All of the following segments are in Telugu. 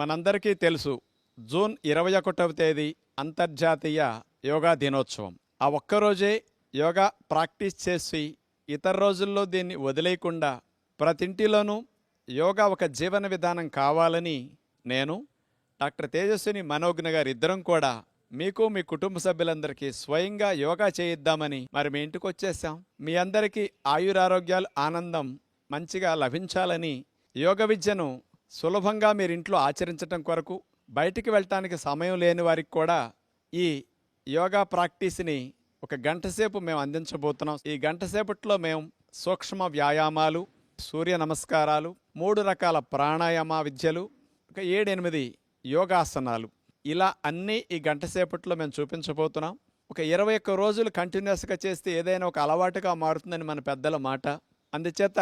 మనందరికీ తెలుసు జూన్ ఇరవై ఒకటవ తేదీ అంతర్జాతీయ యోగా దినోత్సవం. ఆ ఒక్కరోజే యోగా ప్రాక్టీస్ చేసి ఇతర రోజుల్లో దీన్ని వదిలేయకుండా ప్రతింటిలోనూ యోగా ఒక జీవన విధానం కావాలని నేను డాక్టర్ తేజస్విని మనోజ్ఞ గారు ఇద్దరం కూడా మీకు మీ కుటుంబ సభ్యులందరికీ స్వయంగా యోగా చేయిద్దామని మరి మీ ఇంటికి వచ్చేసాం. మీ అందరికీ ఆయురారోగ్యాలు ఆనందం మంచిగా లభించాలని యోగ విద్యను సులభంగా మీరు ఇంట్లో ఆచరించటం కొరకు బయటికి వెళ్ళటానికి సమయం లేని వారికి కూడా ఈ యోగా ప్రాక్టీస్ని ఒక గంట సేపు మేము అందించబోతున్నాం. ఈ గంట సేపట్లో మేము సూక్ష్మ వ్యాయామాలు సూర్య నమస్కారాలు మూడు రకాల ప్రాణాయామ విద్యలు ఒక ఏడెనిమిది యోగాసనాలు. ఇలా అన్నీ ఈ గంట సేపట్లో మేము చూపించబోతున్నాం. ఒక ఇరవై ఒక్క రోజులు కంటిన్యూస్గా చేస్తే ఏదైనా ఒక అలవాటుగా మారుతుందని మన పెద్దల మాట. అందుచేత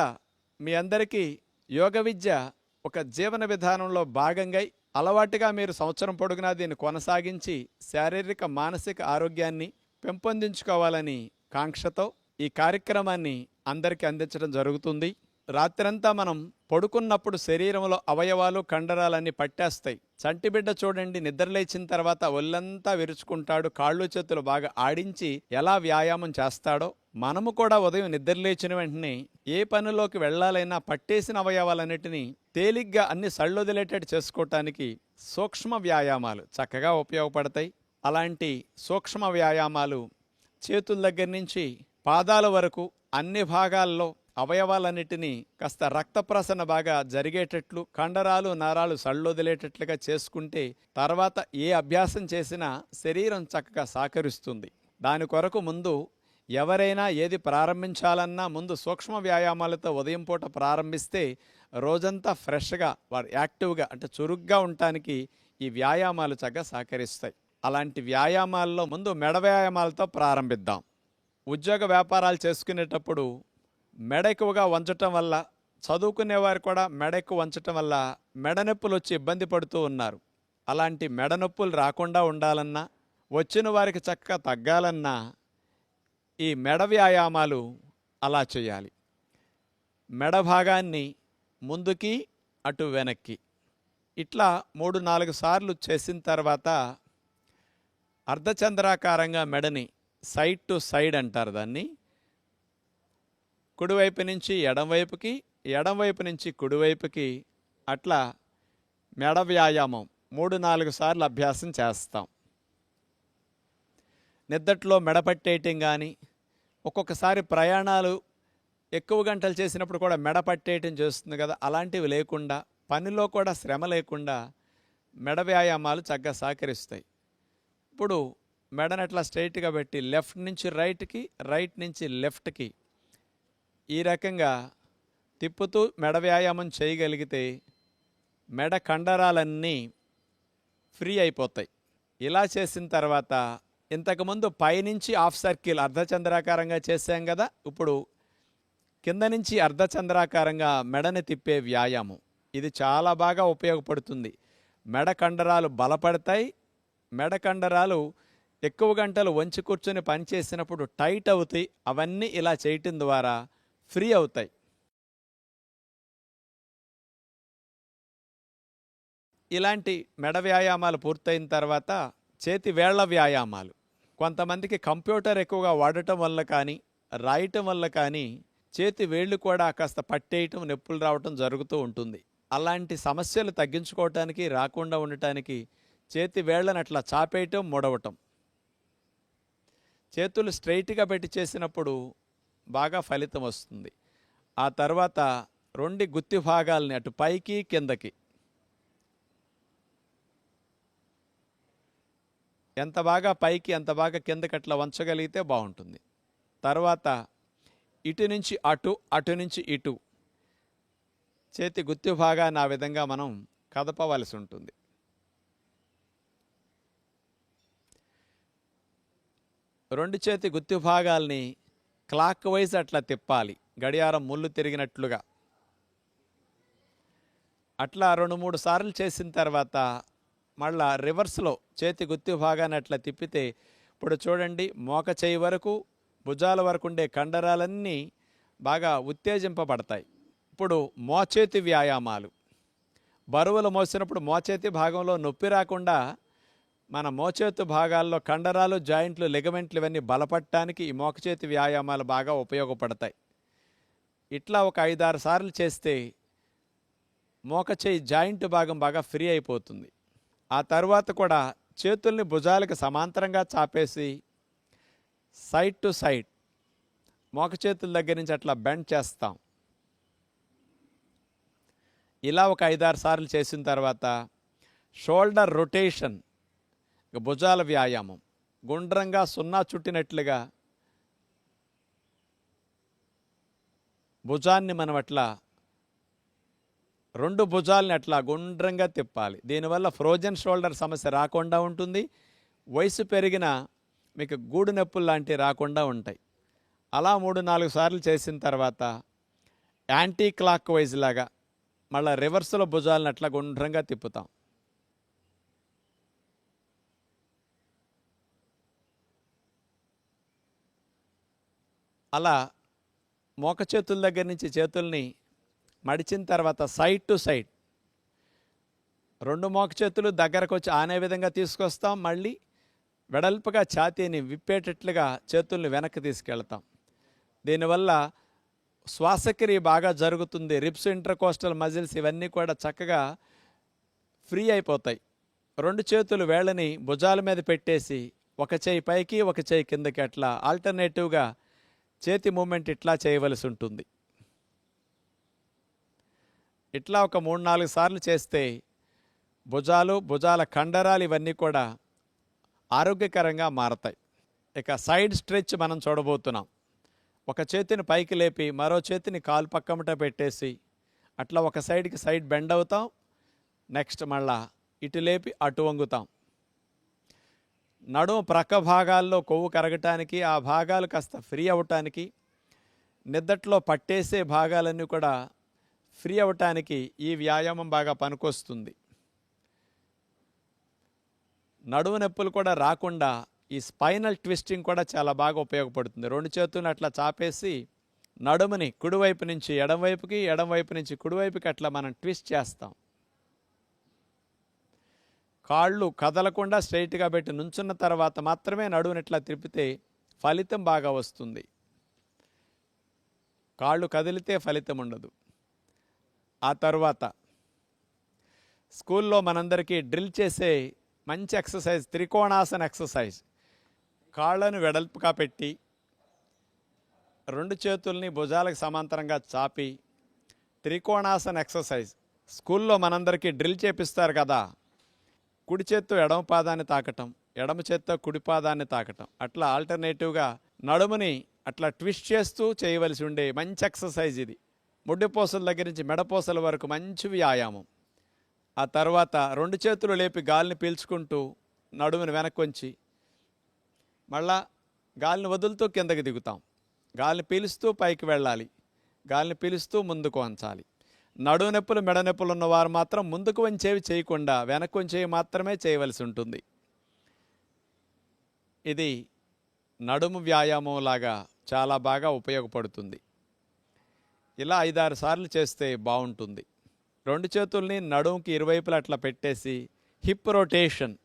మీ అందరికీ యోగ విద్య ఒక జీవన విధానంలో భాగంగా అలవాటుగా మీరు సంవత్సరం పొడుగునా దీన్ని కొనసాగించి శారీరక మానసిక ఆరోగ్యాన్ని పెంపొందించుకోవాలని కాంక్షతో ఈ కార్యక్రమాన్ని అందరికీ అందించడం జరుగుతుంది. రాత్రంతా మనం పడుకున్నప్పుడు శరీరంలో అవయవాలు కండరాలన్నీ పట్టేస్తాయి. చంటిబిడ్డ చూడండి నిద్రలేచిన తర్వాత ఒళ్ళంతా విరుచుకుంటాడు కాళ్ళు చేతులు బాగా ఆడించి ఎలా వ్యాయామం చేస్తాడో మనము కూడా ఉదయం నిద్రలేచిన వెంటనే ఏ పనిలోకి వెళ్ళాలైనా పట్టేసిన అవయవాలన్నిటినీ తేలిగ్గా అన్ని సళ్ళొదిలేటట్టు చేసుకోవటానికి సూక్ష్మ వ్యాయామాలు చక్కగా ఉపయోగపడతాయి. అలాంటి సూక్ష్మ వ్యాయామాలు చేతుల దగ్గర నుంచి పాదాల వరకు అన్ని భాగాల్లో అవయవాలన్నిటినీ కాస్త రక్తప్రసరణ బాగా జరిగేటట్లు కండరాలు నరాలు సళ్ళొదిలేటట్లుగా చేసుకుంటే తర్వాత ఏ అభ్యాసం చేసినా శరీరం చక్కగా సహకరిస్తుంది. దాని కొరకు ముందు ఎవరైనా ఏది ప్రారంభించాలన్నా ముందు సూక్ష్మ వ్యాయామాలతో ఉదయం పూట ప్రారంభిస్తే రోజంతా ఫ్రెష్గా వారు యాక్టివ్గా అంటే చురుగ్గా ఉండటానికి ఈ వ్యాయామాలు చక్కగా సహకరిస్తాయి. అలాంటి వ్యాయామాల్లో ముందు మెడ వ్యాయామాలతో ప్రారంభిద్దాం. ఉద్యోగ వ్యాపారాలు చేసుకునేటప్పుడు మెడ ఎక్కువగా వంచటం వల్ల చదువుకునేవారు కూడా మెడ ఎక్కువ వంచటం వల్ల మెడ నొప్పులు వచ్చి ఇబ్బంది పడుతూ ఉన్నారు. అలాంటి మెడ నొప్పులు రాకుండా ఉండాలన్నా వచ్చిన వారికి చక్కగా తగ్గాలన్నా ఈ మెడ వ్యాయామాలు అలా చేయాలి. మెడ భాగాన్ని ముందుకి అటు వెనక్కి. ఇట్లా మూడు నాలుగు సార్లు చేసిన తర్వాత అర్ధచంద్రాకారంగా మెడని సైడ్ టు సైడ్ అంటారు దాన్ని. కుడివైపు నుంచి ఎడంవైపుకి ఎడంవైపు నుంచి కుడివైపుకి అట్లా మెడ వ్యాయామం మూడు నాలుగు సార్లు అభ్యాసం చేస్తాం. నిద్దట్లో మెడ పట్టేయటం కానీ ఒక్కొక్కసారి ప్రయాణాలు ఎక్కువ గంటలు చేసినప్పుడు కూడా మెడ పట్టేయటం చేస్తుంది కదా అలాంటివి లేకుండా పనిలో కూడా శ్రమ లేకుండా మెడ వ్యాయామాలు చక్కగా సహకరిస్తాయి. ఇప్పుడు మెడను అట్లా స్ట్రైట్గా పెట్టి లెఫ్ట్ నుంచి రైట్కి రైట్ నుంచి లెఫ్ట్కి ఈ రకంగా తిప్పుతూ మెడ వ్యాయామం చేయగలిగితే మెడ కండరాలన్నీ ఫ్రీ అయిపోతాయి. ఇలా చేసిన తర్వాత ఇంతకుముందు పైనుంచి హాఫ్ సర్కిల్ అర్ధచంద్రాకారంగా చేసాం కదా ఇప్పుడు కింద నుంచి అర్ధచంద్రాకారంగా మెడని తిప్పే వ్యాయామం. ఇది చాలా బాగా ఉపయోగపడుతుంది. మెడ కండరాలు బలపడతాయి మెడ కండరాలు ఎక్కువ గంటలు వంచి కూర్చొని పనిచేసినప్పుడు టైట్ అవుతాయి. అవన్నీ ఇలా చేయటం ద్వారా ఫ్రీ అవుతాయి. ఇలాంటి మెడ వ్యాయామాలు పూర్తయిన తర్వాత చేతి వేళ్ళ వ్యాయామాలు. కొంతమందికి కంప్యూటర్ ఎక్కువగా వాడటం వల్ల కానీ రాయటం వల్ల కానీ చేతి వేళ్ళు కూడా కాస్త పట్టేయటం నొప్పులు రావటం జరుగుతూ ఉంటుంది. అలాంటి సమస్యలు తగ్గించుకోవటానికి రాకుండా ఉండటానికి చేతి వేళ్ళను అట్లా చాపేయటం ముడవటం. చేతులు స్ట్రైట్గా పెట్టి చేసినప్పుడు బాగా ఫలితం వస్తుంది. ఆ తర్వాత రెండు గుత్తి భాగాలని అటు పైకి కిందకి. ఎంత బాగా పైకి ఎంత బాగా కిందకి అట్లా వంచగలిగితే బాగుంటుంది. తర్వాత ఇటు నుంచి అటు అటు నుంచి ఇటు. చేతి గుత్తి భాగాన్ని ఆ విధంగా మనం కదపవలసి ఉంటుంది. రెండు చేతి గుత్తి భాగాల్ని క్లాక్ వైజ్ అట్లా తిప్పాలి. గడియారం ముళ్ళు తిరిగినట్లుగా. అట్లా రెండు మూడు సార్లు చేసిన తర్వాత మళ్ళా రివర్స్లో చేతి గుత్తి భాగాన్ని అట్లా తిప్పితే ఇప్పుడు చూడండి మోక చేయి వరకు భుజాల వరకు ఉండే కండరాలన్నీ బాగా ఉత్తేజింపబడతాయి. ఇప్పుడు మోచేతి వ్యాయామాలు. బరువులు మోసినప్పుడు మోచేతి భాగంలో నొప్పి రాకుండా మన మోచేతు భాగాల్లో కండరాలు జాయింట్లు లెగమెంట్లు ఇవన్నీ బలపడటానికి ఈ మోకచేతి వ్యాయామాలు బాగా ఉపయోగపడతాయి. ఇట్లా ఒక ఐదారు సార్లు చేస్తే మోకచేయి జాయింట్ భాగం బాగా ఫ్రీ అయిపోతుంది. ఆ తర్వాత కూడా చేతుల్ని భుజాలకు సమాంతరంగా చాపేసి సైడ్ టు సైడ్ మోకచేతుల దగ్గర నుంచి అట్లా బెండ్ చేస్తాం. ఇలా ఒక ఐదారు సార్లు చేసిన తర్వాత షోల్డర్ రొటేషన్ భుజాల వ్యాయామం. గుండ్రంగా సున్నా చుట్టినట్లుగా భుజాన్ని మనం అట్లా రెండు భుజాలని అట్లా గుండ్రంగా తిప్పాలి. దీనివల్ల ఫ్రోజన్ షోల్డర్ సమస్య రాకుండా ఉంటుంది. వయసు పెరిగిన మీకు గూడు నొప్పులు లాంటివి రాకుండా ఉంటాయి. అలా మూడు నాలుగు సార్లు చేసిన తర్వాత యాంటీ క్లాక్ వైజ్ లాగా మళ్ళీ రివర్స్లో భుజాలను అట్లా గుండ్రంగా తిప్పుతాం. అలా మోక చేతుల దగ్గర నుంచి చేతుల్ని మడిచిన తర్వాత సైడ్ టు సైడ్ రెండు మోక చేతులు దగ్గరకు వచ్చి ఆనే విధంగా తీసుకొస్తాం. మళ్ళీ వెడల్పుగా ఛాతీని విప్పేటట్లుగా చేతుల్ని వెనక్కి తీసుకెళ్తాం. దీనివల్ల శ్వాసక్రియ బాగా జరుగుతుంది. రిప్స్ ఇంటర్కోస్టల్ మజిల్స్ ఇవన్నీ కూడా చక్కగా ఫ్రీ అయిపోతాయి. రెండు చేతులు వేళ్ళని భుజాల మీద పెట్టేసి ఒక చేయి పైకి ఒక చేయి కిందకి అట్లా ఆల్టర్నేటివ్గా చేతి మూమెంట్ ఇట్లా చేయవలసి ఉంటుంది. ఇట్లా ఒక మూడు నాలుగు సార్లు చేస్తే భుజాలు భుజాల కండరాలు ఇవన్నీ కూడా ఆరోగ్యకరంగా మారతాయి. ఇక సైడ్ స్ట్రెచ్ మనం చూడబోతున్నాం. ఒక చేతిని పైకి లేపి మరో చేతిని కాలు పక్కమట పెట్టేసి అట్లా ఒక సైడ్కి సైడ్ బెండ్ అవుతాం. నెక్స్ట్ మళ్ళా ఇటు లేపి అటు వంగుతాం. నడుము ప్రక్క భాగాల్లో కొవ్వు కరగటానికి ఆ భాగాలు కాస్త ఫ్రీ అవ్వటానికి నిద్దట్లో పట్టేసే భాగాలన్నీ కూడా ఫ్రీ అవ్వటానికి ఈ వ్యాయామం బాగా పనికొస్తుంది. నడుము నొప్పులు కూడా రాకుండా ఈ స్పైనల్ ట్విస్టింగ్ కూడా చాలా బాగా ఉపయోగపడుతుంది. రెండు చేతులను అట్లా చాపేసి నడుముని కుడివైపు నుంచి ఎడమవైపుకి ఎడమవైపు నుంచి కుడివైపుకి అట్లా మనం ట్విస్ట్ చేస్తాం. కాళ్ళు కదలకుండా స్ట్రైట్గా పెట్టి నుంచున్న తర్వాత మాత్రమే నడువునిట్లా తిప్పితే ఫలితం బాగా వస్తుంది. కాళ్ళు కదిలితే ఫలితం ఉండదు. ఆ తర్వాత స్కూల్లో మనందరికీ డ్రిల్ చేసే మంచి ఎక్సర్సైజ్ త్రికోణాసన ఎక్సర్సైజ్. కాళ్ళను వెడల్పుగా పెట్టి రెండు చేతుల్ని భుజాలకు సమాంతరంగా చాపి త్రికోణాసన ఎక్సర్సైజ్. స్కూల్లో మనందరికీ డ్రిల్ చేపిస్తారు కదా! కుడి చేత్తో ఎడమ పాదాన్ని తాకటం ఎడమ చేత్తో కుడి పాదాన్ని తాకటం. అట్లా ఆల్టర్నేటివ్గా నడుముని అట్లా ట్విస్ట్ చేస్తూ చేయవలసి ఉండే మంచి ఎక్సర్సైజ్ ఇది. ముడ్డిపోసల దగ్గర నుంచి మెడపోసల వరకు మంచి వ్యాయామం. ఆ తర్వాత రెండు చేతులు లేపి గాలిని పీల్చుకుంటూ నడుముని వెనక్కొంచి మళ్ళా గాలిని వదులుతూ కిందకి దిగుతాం. గాలిని పీలుస్తూ పైకి వెళ్ళాలి. గాలిని పీలుస్తూ ముందుకు వంచాలి. నడునొప్పులు నొప్పులు ఉన్నవారు మాత్రం ముందుకు వంచేవి చేయకుండా వెనక్కి వంచేవి మాత్రమే చేయవలసి ఉంటుంది. ఇది నడుము వ్యాయామం లాగా చాలా బాగా ఉపయోగపడుతుంది. ఇలా ఐదారు సార్లు చేస్తే బాగుంటుంది. రెండు చేతుల్ని నడుముకి ఇరువైపులా అట్లా పెట్టేసి హిప్ రొటేషన్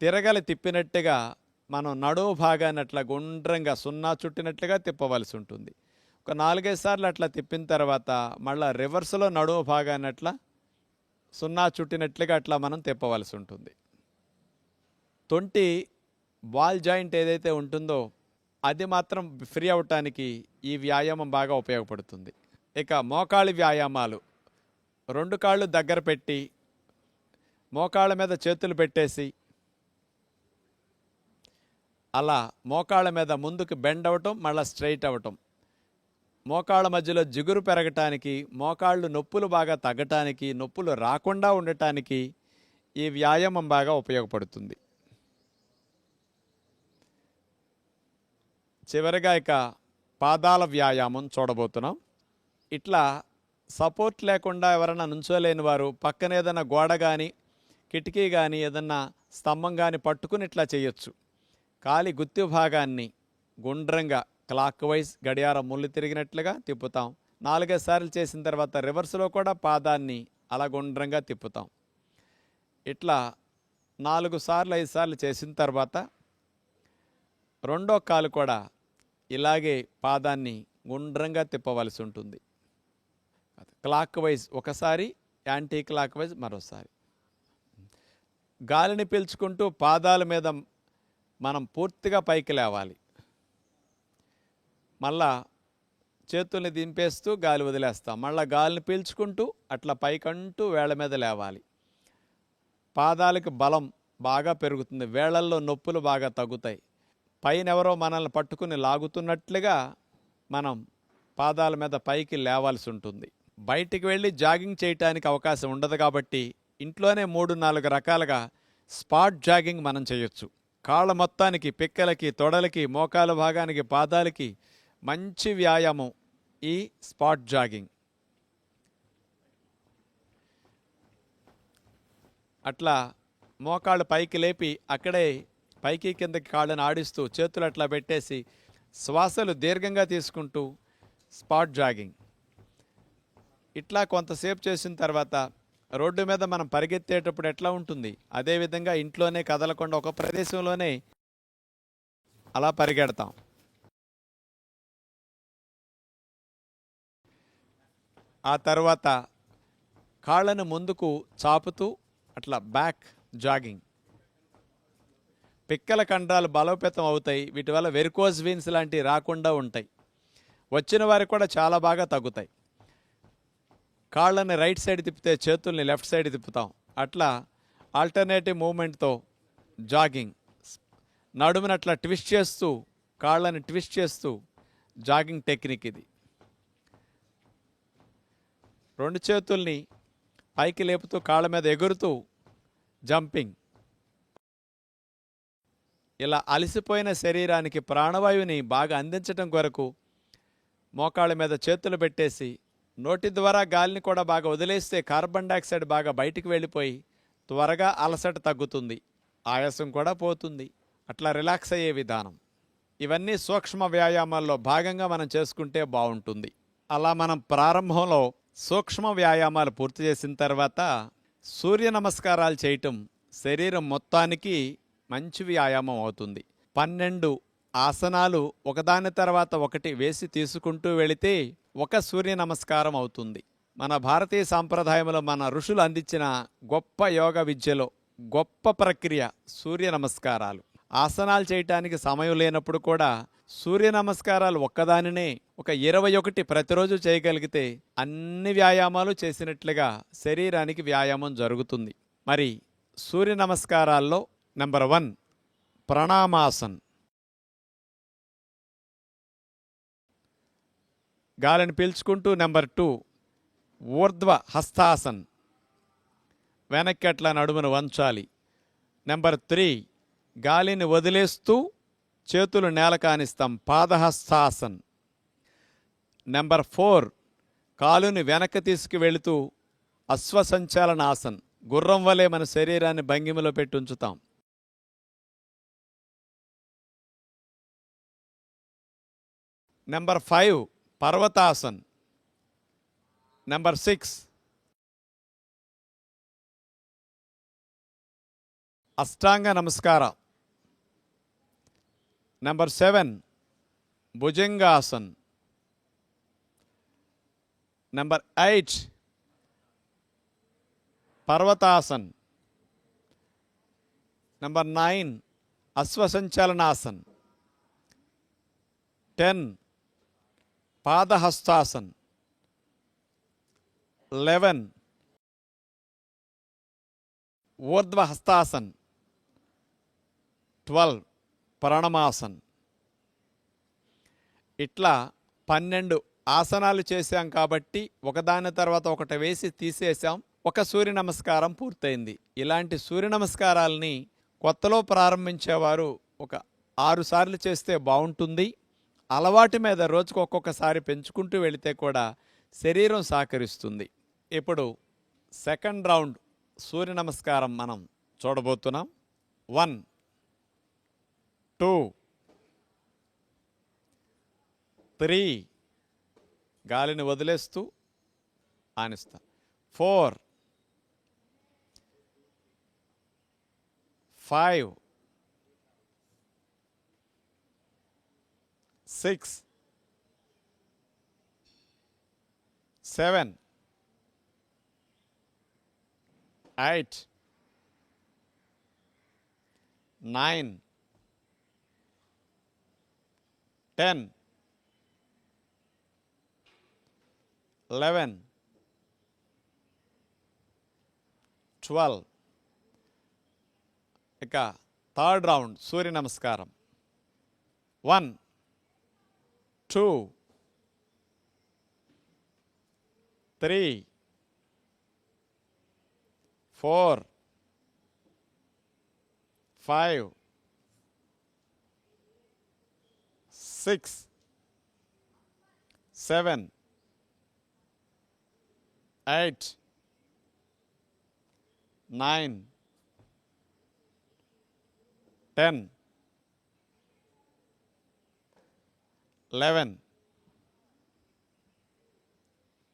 తిరగలి తిప్పినట్టుగా మనం నడుము భాగాన్ని అట్లా గుండ్రంగా సున్నా చుట్టినట్లుగా తిప్పవలసి ఉంటుంది. ఒక నాలుగైదు సార్లు అట్లా తిప్పిన తర్వాత మళ్ళీ రివర్స్లో నడుము భాగాన్ని అట్లా సున్నా చుట్టినట్లుగా అట్లా మనం తిప్పవలసి ఉంటుంది. తొంటి బాల్ జాయింట్ ఏదైతే ఉంటుందో అది మాత్రం ఫ్రీ అవటానికి ఈ వ్యాయామం బాగా ఉపయోగపడుతుంది. ఇక మోకాళ్ళ వ్యాయామాలు. రెండు కాళ్ళు దగ్గర పెట్టి మోకాళ్ళ మీద చేతులు పెట్టేసి అలా మోకాళ్ళ మీద ముందుకు బెండ్ అవ్వటం మళ్ళీ స్ట్రైట్ అవ్వటం మోకాళ్ళ మధ్యలో జిగురు పెరగటానికి మోకాళ్ళు నొప్పులు బాగా తగ్గటానికి నొప్పులు రాకుండా ఉండటానికి ఈ వ్యాయామం బాగా ఉపయోగపడుతుంది. చివరిగా ఇక పాదాల వ్యాయామం చూడబోతున్నాం. ఇట్లా సపోర్ట్ లేకుండా ఎవరైనా నుంచోలేని వారు పక్కన ఏదైనా గోడ కానీ కిటికీ కానీ ఏదన్నా స్తంభం కానీ పట్టుకుని ఇట్లా చేయొచ్చు. కాలి గుత్తి భాగాన్ని గుండ్రంగా క్లాక్ వైజ్ గడియారం ముళ్ళు తిరిగినట్లుగా తిప్పుతాం. నాలుగైదు సార్లు చేసిన తర్వాత రివర్స్లో కూడా పాదాన్ని అలా గుండ్రంగా తిప్పుతాం. ఇట్లా నాలుగు సార్లు ఐదు సార్లు చేసిన తర్వాత రెండో కాలు కూడా ఇలాగే పాదాన్ని గుండ్రంగా తిప్పవలసి ఉంటుంది. క్లాక్ వైజ్ ఒకసారి యాంటీ క్లాక్ వైజ్ మరోసారి. గాలిని పీల్చుకుంటూ పాదాల మీద మనం పూర్తిగా పైకి లేవాలి. మళ్ళా చేతుల్ని దింపేస్తూ గాలి వదిలేస్తాం. మళ్ళీ గాలిని పీల్చుకుంటూ అట్లా పైకంటూ వేళ్ళ మీద లేవాలి. పాదాలకు బలం బాగా పెరుగుతుంది. వేళ్ళల్లో నొప్పులు బాగా తగ్గుతాయి. పైన ఎవరో మనల్ని పట్టుకుని లాగుతున్నట్లుగా మనం పాదాల మీద పైకి లేవాల్సి ఉంటుంది. బయటికి వెళ్ళి జాగింగ్ చేయటానికి అవకాశం ఉండదు కాబట్టి ఇంట్లోనే మూడు నాలుగు రకాలుగా స్పాట్ జాగింగ్ మనం చేయొచ్చు. కాళ్ళ మొత్తానికి పిక్కలకి తొడలకి మోకాల భాగానికి పాదాలకి మంచి వ్యాయామం ఈ స్పాట్ జాగింగ్. అట్లా మోకాళ్ళు పైకి లేపి అక్కడే పైకి కిందకి కాళ్ళని ఆడిస్తూ చేతులు అట్లా పెట్టేసి శ్వాసలు దీర్ఘంగా తీసుకుంటూ స్పాట్ జాగింగ్. ఇట్లా కొంతసేపు చేసిన తర్వాత రోడ్డు మీద మనం పరిగెత్తేటప్పుడు ఎట్లా ఉంటుంది? అదేవిధంగా ఇంట్లోనే కదలకుండా ఒక ప్రదేశంలోనే అలా పరిగెడతాం. ఆ తర్వాత కాళ్ళను ముందుకు చాపుతూ అట్లా బ్యాక్ జాగింగ్. పిక్కల కండరాలు బలోపేతం అవుతాయి. వీటి వల్ల వెరికోజ్ వీన్స్ లాంటివి రాకుండా ఉంటాయి. వచ్చిన వారికి కూడా చాలా బాగా తగ్గుతాయి. కాళ్ళని రైట్ సైడ్ తిప్పితే చేతుల్ని లెఫ్ట్ సైడ్ తిప్పుతాం. అట్లా ఆల్టర్నేటివ్ మూమెంట్తో జాగింగ్. నడుమునట్లా ట్విస్ట్ చేస్తూ కాళ్ళని ట్విస్ట్ చేస్తూ జాగింగ్ టెక్నిక్ ఇది. రెండు చేతుల్ని పైకి లేపుతూ కాళ్ళ మీద ఎగురుతూ జంపింగ్. ఇలా అలసిపోయిన శరీరానికి ప్రాణవాయువుని బాగా అందించటం కొరకు మోకాళ్ళ మీద చేతులు పెట్టేసి నోటి ద్వారా గాలిని కూడా బాగా వదిలేస్తే కార్బన్ డైఆక్సైడ్ బాగా బయటికి వెళ్ళిపోయి త్వరగా అలసట తగ్గుతుంది. ఆయాసం కూడా పోతుంది. అట్లా రిలాక్స్ అయ్యే విధానం. ఇవన్నీ సూక్ష్మ వ్యాయామాల్లో భాగంగా మనం చేసుకుంటే బాగుంటుంది. అలా మనం ప్రారంభంలో సూక్ష్మ వ్యాయామాలు పూర్తి చేసిన తర్వాత సూర్య నమస్కారాలు చేయటం శరీరం మొత్తానికి మంచి వ్యాయామం అవుతుంది. పన్నెండు ఆసనాలు ఒకదాని తర్వాత ఒకటి వేసి తీసుకుంటూ వెళితే ఒక సూర్య నమస్కారం అవుతుంది. మన భారతీయ సాంప్రదాయంలో మన ఋషులు అందించిన గొప్ప యోగ విద్యలో గొప్ప ప్రక్రియ సూర్య నమస్కారాలు. ఆసనాలు చేయటానికి సమయం లేనప్పుడు కూడా సూర్య నమస్కారాలు ఒక్కదానినే ఒక ఇరవై ఒకటి ప్రతిరోజు చేయగలిగితే అన్ని వ్యాయామాలు చేసినట్లుగా శరీరానికి వ్యాయామం జరుగుతుంది. మరి సూర్య నమస్కారాల్లో నెంబర్ వన్ ప్రణామాసన్. గాలిని పీల్చుకుంటూ నెంబర్ టూ ఊర్ధ్వ హస్తాసన్. వెనక్కి అట్లా నడుమును వంచాలి. నెంబర్ త్రీ గాలిని వదిలేస్తూ చేతులు నేల కానిస్తాం. పాదహస్తాసన్. నెంబర్ ఫోర్ కాలుని వెనక్కి తీసుకువెళుతూ అశ్వసంచాలనాసన్. గుర్రం వలె మన శరీరాన్ని భంగిమలో పెట్టి ఉంచుతాం. Number five పర్వతాసన్. నెంబర్ సిక్స్ అష్టాంగ నమస్కారం. Number seven bhujangasan number eight పర్వతాసన్ number nine అశ్వసంచలనాసన్ ten Padahastasan eleven ఊర్ధ్వహస్తాసన్ twelve ప్రణమాసన్. ఇట్లా పన్నెండు ఆసనాలు చేశాం కాబట్టి ఒకదాని తర్వాత ఒకటి వేసి తీసేసాం ఒక సూర్య నమస్కారం పూర్తయింది. ఇలాంటి సూర్య నమస్కారాలని కొత్తలో ప్రారంభించేవారు ఒక ఆరు సార్లు చేస్తే బాగుంటుంది. అలవాటు మీద రోజుకు ఒక్కొక్కసారి పెంచుకుంటూ వెళితే కూడా శరీరం సహకరిస్తుంది. ఇప్పుడు సెకండ్ రౌండ్ సూర్య నమస్కారం మనం చూడబోతున్నాం. వన్ టూ త్రీ గాలిని వదిలేస్తూ ఆనిస్తా. Four five six seven eight nine ten eleven twelve ఇక థర్డ్ రౌండ్ సూర్య నమస్కారం. One two three four five six seven eight nine ten eleven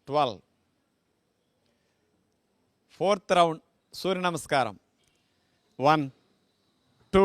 twelve. Fourth round సూర్య నమస్కారం. One two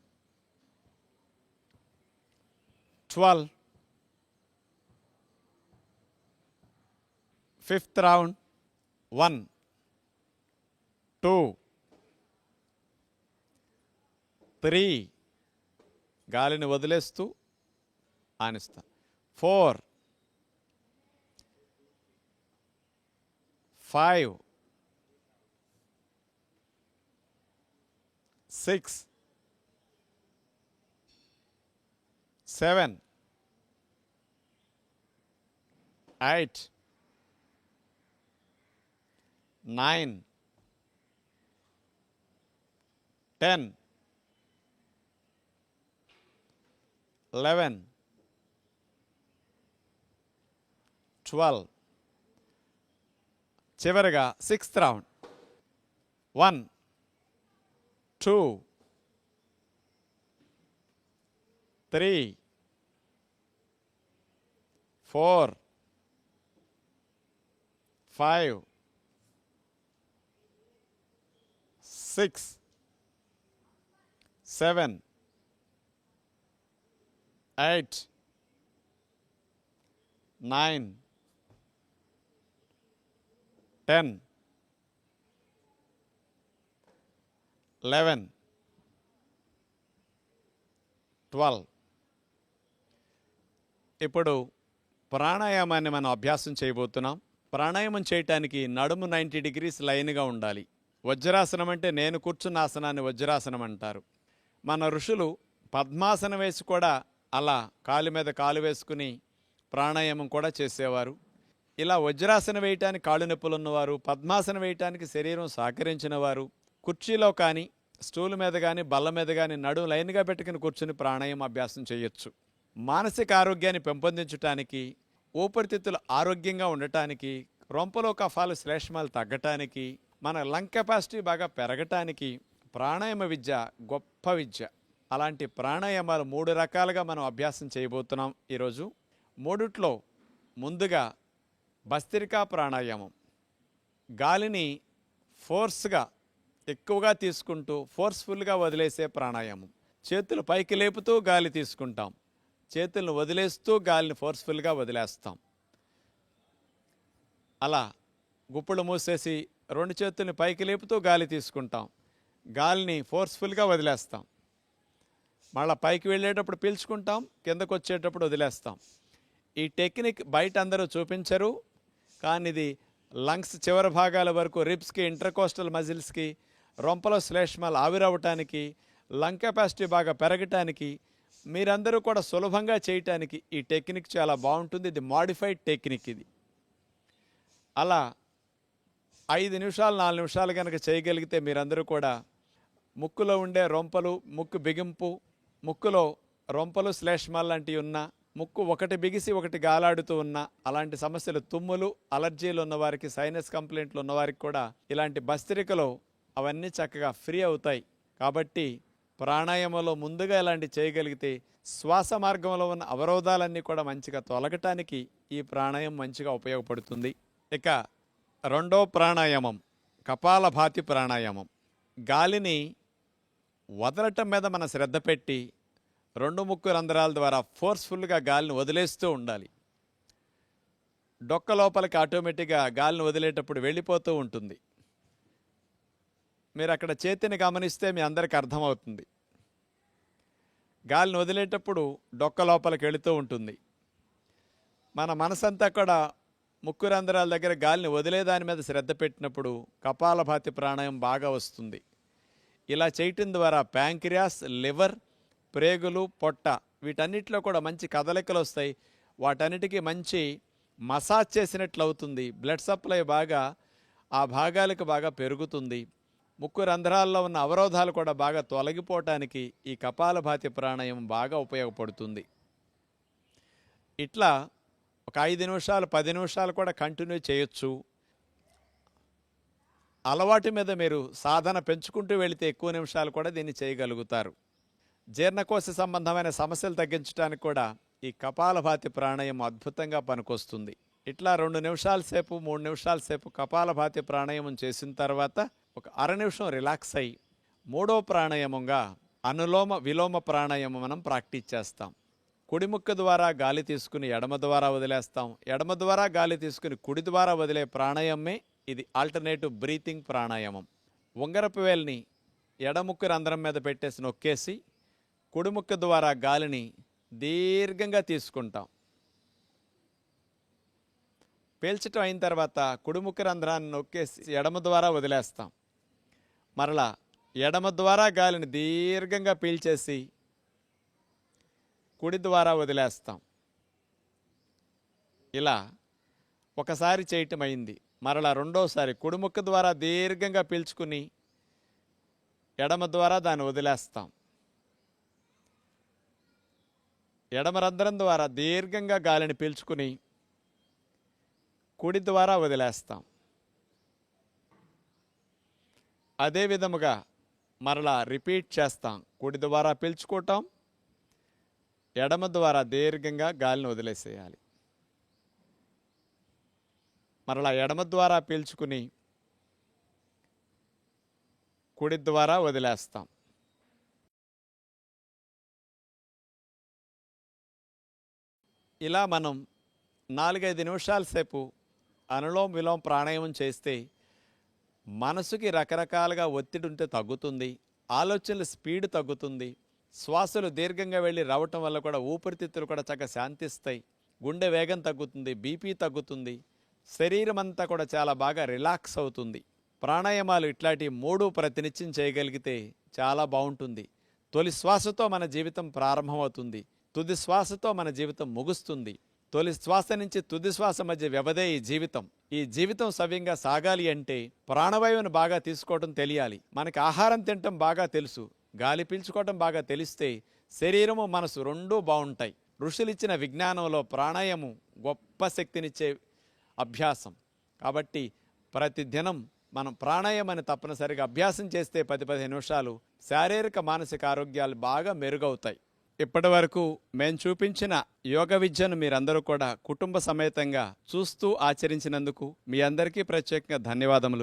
Twelve fifth round one two three గాలిని వదిలేస్తూ ఆనిస్తా four five six seven. Eight. Nine. Ten. Eleven. Twelve. చివరిగా sixth round. One. Two. Three. Four five six seven eight nine ten eleven twelve. ఇప్పుడు ప్రాణాయామాన్ని మనం అభ్యాసం చేయబోతున్నాం. ప్రాణాయామం చేయటానికి నడుము నైంటీ డిగ్రీస్ లైన్గా ఉండాలి. వజ్రాసనం అంటే నేను కూర్చున్న ఆసనాన్ని వజ్రాసనం అంటారు. మన ఋషులు పద్మాసనం వేసి కూడా అలా కాలు మీద కాలు వేసుకుని ప్రాణాయామం కూడా చేసేవారు. ఇలా వజ్రాసనం వేయటానికి కాళ్ళు నొప్పులు ఉన్నవారు పద్మాసనం వేయటానికి శరీరం సహకరించిన వారు కుర్చీలో కానీ స్టూల్ మీద కానీ బల్ల మీద కానీ నడుము లైన్గా పెట్టుకుని కూర్చుని ప్రాణాయామం అభ్యాసం చేయొచ్చు. మానసిక ఆరోగ్యాన్ని పెంపొందించడానికి ఊపిరితిత్తులు ఆరోగ్యంగా ఉండటానికి రొంపలో కఫాలు శ్లేష్మాలు తగ్గటానికి మన లంగ్ కెపాసిటీ బాగా పెరగటానికి ప్రాణాయామ విద్య గొప్ప విద్య. అలాంటి ప్రాణాయామాలు మూడు రకాలుగా మనం అభ్యాసం చేయబోతున్నాం ఈరోజు. మూడిట్లో ముందుగా భస్త్రికా ప్రాణాయామం. గాలిని ఫోర్స్గా ఎక్కువగా తీసుకుంటూ ఫోర్స్ఫుల్గా వదిలేసే ప్రాణాయామం. చేతులు పైకి లేపుతూ గాలి తీసుకుంటాం. చేతులను వదిలేస్తూ గాలిని ఫోర్స్ఫుల్గా వదిలేస్తాం. అలా గుప్పులు మూసేసి రెండు చేతుల్ని పైకి లేపుతూ గాలి తీసుకుంటాం. గాలిని ఫోర్స్ఫుల్గా వదిలేస్తాం. మళ్ళీ పైకి వెళ్ళేటప్పుడు పీల్చుకుంటాం కిందకు వచ్చేటప్పుడు వదిలేస్తాం. ఈ టెక్నిక్ బయట అందరూ చూపించరు కానీ ఇది లంగ్స్ చివరి భాగాల వరకు రిబ్స్కి ఇంటర్కోస్టల్ మజిల్స్కి రొంపలో శ్లేష్మాలు ఆవిరవటానికి లంగ్ కెపాసిటీ బాగా పెరగటానికి మీరందరూ కూడా సులభంగా చేయటానికి ఈ టెక్నిక్ చాలా బాగుంటుంది. ఇది మాడిఫైడ్ టెక్నిక్ ఇది. అలా ఐదు నిమిషాలు నాలుగు నిమిషాలు కనుక చేయగలిగితే మీరందరూ కూడా ముక్కులో ఉండే రొంపలు ముక్కు బిగింపు ముక్కులో రొంపలు శ్లేష్మాలు లాంటివి ఉన్నా ముక్కు ఒకటి బిగిసి ఒకటి గాలాడుతూ ఉన్నా అలాంటి సమస్యలు తుమ్ములు అలర్జీలు ఉన్నవారికి సైనస్ కంప్లైంట్లు ఉన్నవారికి కూడా ఇలాంటి బస్తిరికలో అవన్నీ చక్కగా ఫ్రీ అవుతాయి. కాబట్టి ప్రాణాయామంలో ముందుగా ఇలాంటి చేయగలిగితే శ్వాస మార్గంలో ఉన్న అవరోధాలన్నీ కూడా మంచిగా తొలగటానికి ఈ ప్రాణాయామం మంచిగా ఉపయోగపడుతుంది. ఇక రెండో ప్రాణాయామం కపాలభాతి ప్రాణాయామం. గాలిని వదలటం మీద మన శ్రద్ధ పెట్టి రెండు ముక్కు రంధ్రాల ద్వారా ఫోర్స్ఫుల్గా గాలిని వదిలేస్తూ ఉండాలి. డొక్క లోపలికి ఆటోమేటిక్గా గాలిని వదిలేటప్పుడు వెళ్ళిపోతూ ఉంటుంది. మీరు అక్కడ చేతిని గమనిస్తే మీ అందరికి అర్థమవుతుంది. గాలిని వదిలేటప్పుడు డొక్క లోపలికి వెళుతూ ఉంటుంది. మన మనసంతా కూడా ముక్కు రంధ్రాల దగ్గర గాలిని వదిలేదాని మీద శ్రద్ధ పెట్టినప్పుడు కపాలభాతి ప్రాణాయం బాగా వస్తుంది. ఇలా చేయటం ద్వారా ప్యాంక్రియాస్ లివర్ ప్రేగులు పొట్ట వీటన్నిటిలో కూడా మంచి కదలికలు వస్తాయి. వాటన్నిటికీ మంచి మసాజ్ చేసినట్లు అవుతుంది బ్లడ్ సప్లై బాగా ఆ భాగాలకు బాగా పెరుగుతుంది. ముక్కు రంధ్రాల్లో ఉన్న అవరోధాలు కూడా బాగా తొలగిపోవటానికి ఈ కపాలభాతి ప్రాణాయామం బాగా ఉపయోగపడుతుంది. ఇట్లా ఒక ఐదు నిమిషాలు పది నిమిషాలు కూడా కంటిన్యూ చేయొచ్చు. అలవాటు మీద మీరు సాధన పెంచుకుంటూ వెళితే ఎక్కువ నిమిషాలు కూడా దీన్ని చేయగలుగుతారు. జీర్ణకోశ సంబంధమైన సమస్యలు తగ్గించడానికి కూడా ఈ కపాలభాతి ప్రాణాయం అద్భుతంగా పనికొస్తుంది. ఇట్లా రెండు నిమిషాల సేపు మూడు నిమిషాల సేపు కపాలభాతి ప్రాణాయామం చేసిన తర్వాత ఒక అర నిమిషం రిలాక్స్ అయ్యి మూడో ప్రాణాయామంగా అనులోమ విలోమ ప్రాణాయామం మనం ప్రాక్టీస్ చేస్తాం. కుడి ముక్క ద్వారా గాలి తీసుకుని ఎడమ ద్వారా వదిలేస్తాం. ఎడమ ద్వారా గాలి తీసుకుని కుడి ద్వారా వదిలే ప్రాణాయామమే ఇది ఆల్టర్నేటివ్ బ్రీతింగ్ ప్రాణాయామం. ఉంగరపు వేల్ని ఎడముక్కు రంధ్రం మీద పెట్టేసి నొక్కేసి కుడిముక్క ద్వారా గాలిని దీర్ఘంగా తీసుకుంటాం. పీల్చటం అయిన తర్వాత కుడిముక్క రంధ్రాన్ని నొక్కేసి ఎడమ ద్వారా వదిలేస్తాం. మరలా ఎడమ ద్వారా గాలిని దీర్ఘంగా పీల్చేసి కుడి ద్వారా వదిలేస్తాం. ఇలా ఒకసారి చేయటం అయింది. మరలా రెండోసారి కుడిముక్క ద్వారా దీర్ఘంగా పీల్చుకుని ఎడమ ద్వారా దాన్ని వదిలేస్తాం. ఎడమ రంధ్రం ద్వారా దీర్ఘంగా గాలిని పీల్చుకుని కుడి ద్వారా వదిలేస్తాం. అదే విధముగా మరలా రిపీట్ చేస్తాం. కుడి ద్వారా పీల్చుకోవటం ఎడమ ద్వారా దీర్ఘంగా గాలిని వదిలేసేయాలి. మరలా ఎడమ ద్వారా పీల్చుకుని కుడి ద్వారా వదిలేస్తాం. ఇలా మనం నాలుగైదు నిమిషాల సేపు అనులోమ విలోమ ప్రాణాయామం చేస్తే మనసుకి రకరకాలుగా ఒత్తిడి ఉంటే తగ్గుతుంది ఆలోచనల స్పీడ్ తగ్గుతుంది శ్వాసలు దీర్ఘంగా వెళ్ళి రావటం వల్ల కూడా ఊపిరితిత్తులు కూడా చక్కగా శాంతిస్తాయి గుండె వేగం తగ్గుతుంది బీపీ తగ్గుతుంది శరీరం అంతా కూడా చాలా బాగా రిలాక్స్ అవుతుంది. ప్రాణాయామాలు ఇట్లాంటి మూడు ప్రతినిత్యం చేయగలిగితే చాలా బాగుంటుంది. తొలి శ్వాసతో మన జీవితం ప్రారంభమవుతుంది తుది శ్వాసతో మన జీవితం ముగుస్తుంది. తొలి శ్వాస నుంచి తుది శ్వాస మధ్య వ్యవధే ఈ జీవితం. ఈ జీవితం సవ్యంగా సాగాలి అంటే ప్రాణవాయువును బాగా తీసుకోవటం తెలియాలి. మనకి ఆహారం తినటం బాగా తెలుసు. గాలి పీల్చుకోవటం బాగా తెలిస్తే శరీరము మనసు రెండూ బాగుంటాయి. ఋషులిచ్చిన విజ్ఞానంలో ప్రాణాయామం గొప్ప శక్తినిచ్చే అభ్యాసం. కాబట్టి ప్రతి దినం మనం ప్రాణాయామాన్ని తప్పనిసరిగా అభ్యాసం చేస్తే పది పదిహేను నిమిషాలు శారీరక మానసిక ఆరోగ్యాలు బాగా మెరుగవుతాయి. ఇప్పటి వరకు మేము చూపించిన యోగ విద్యను మీరందరూ కూడా కుటుంబ సమేతంగా చూస్తూ ఆచరించినందుకు మీ అందరికీ ప్రత్యేకంగా ధన్యవాదములు.